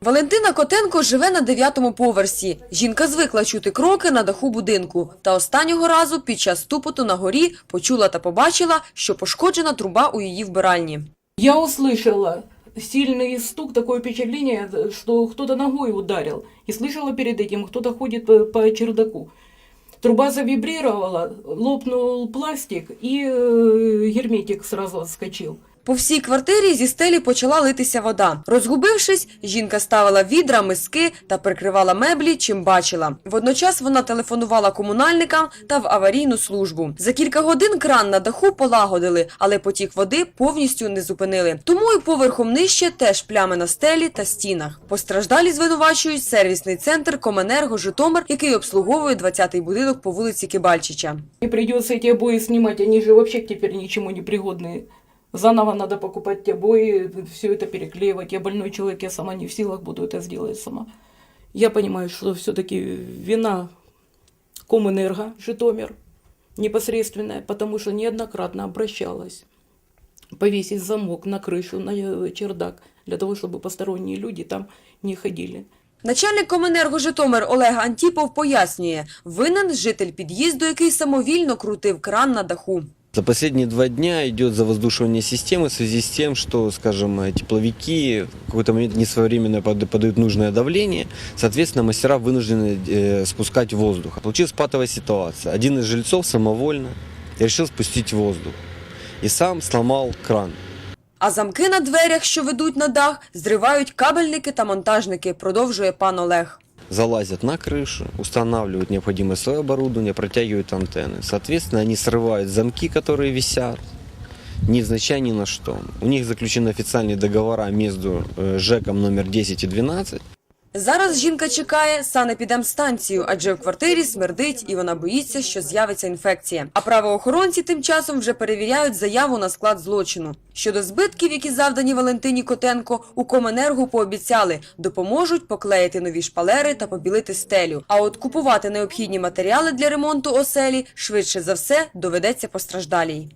Валентина Котенко живе на дев'ятому поверсі. Жінка звикла чути кроки на даху будинку. Та останнього разу під час ступоту на горі почула та побачила, що пошкоджена труба у її вбиральні. Я услышала сильный стук, такое впечатление, что кто-то ногой ударил. И слышала перед этим, кто-то ходит по, по чердаку. Труба завибрировала, лопнул пластик, и э, герметик сразу отскочил. По всій квартирі зі стелі почала литися вода. Розгубившись, жінка ставила відра, миски та прикривала меблі, чим бачила. Водночас вона телефонувала комунальникам та в аварійну службу. За кілька годин кран на даху полагодили, але потік води повністю не зупинили. Тому і поверхом нижче теж плями на стелі та стінах. Постраждалі звинувачують сервісний центр Коменерго Житомир, який обслуговує 20-й будинок по вулиці Кибальчича. И придется эти обои снимать, они же вообще теперь ничему не пригодные. Заново надо покупать те обои, все это переклеивать. Я больной человек, я сама не в силах буду это сделать сама. Я понимаю, что все-таки вина Комэнерго, Житомир, непосредственная, потому что неоднократно обращалась повесить замок на крышу, на э, чердак, для того, чтобы посторонние люди там не ходили. Начальник Коменерго Житомир Олег Антіпов пояснює, винен житель під'їзду, який самовільно крутив кран на даху. За последние два дня идет завоздушивание системы в связи с тем, что, скажем, тепловики в какой-то момент несвоевременно под- подают нужное давление. Соответственно, мастера вынуждены э, спускать воздух. Получилась патовая ситуация. Один из жильцов самовольно решил спустить воздух и сам сломал кран. А замки на дверях, що ведуть на дах, зривають кабельники та монтажники, продовжує пан Олег. залазят на крышу, устанавливают необходимое свое оборудование, протягивают антенны. Соответственно, они срывают замки, которые висят, невзначай ни на что. У них заключены официальные договора между э, ЖЭКом номер 10 и 12. Зараз жінка чекає санепідемстанцію, адже в квартирі смердить і вона боїться, що з'явиться інфекція. А правоохоронці тим часом вже перевіряють заяву на склад злочину. Щодо збитків, які завдані Валентині Котенко, у Коменерго пообіцяли, допоможуть поклеїти нові шпалери та побілити стелю. А от купувати необхідні матеріали для ремонту оселі швидше за все доведеться постраждалій.